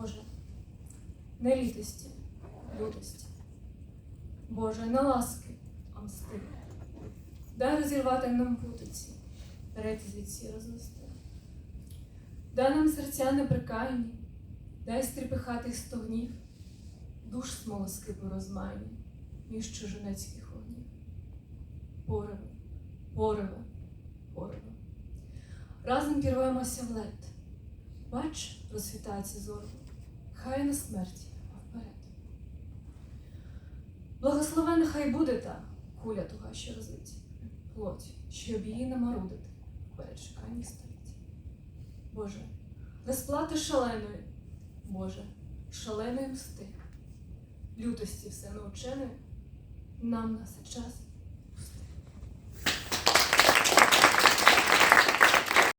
Боже, не літості, лютості. Боже, не ласки, а мсти. Дай розірвати нам путиці, реті звідсі рознести. Дай нам серця неприкаяні, дай стріпихати стогнів, душ смолоскипу розмайні між чужинецьких вогнів. Пориви, пориви, пориви. Разом пірвемося в лед. Бач, розсвітається зорво, хай не смерті, а вперед. Благословена хай буде та куля туга, що розлить, плоть, щоб її намарудити в перечеканні століть. Боже, розплати шаленої, Боже, шаленої мсти, лютості все наученої, нам на час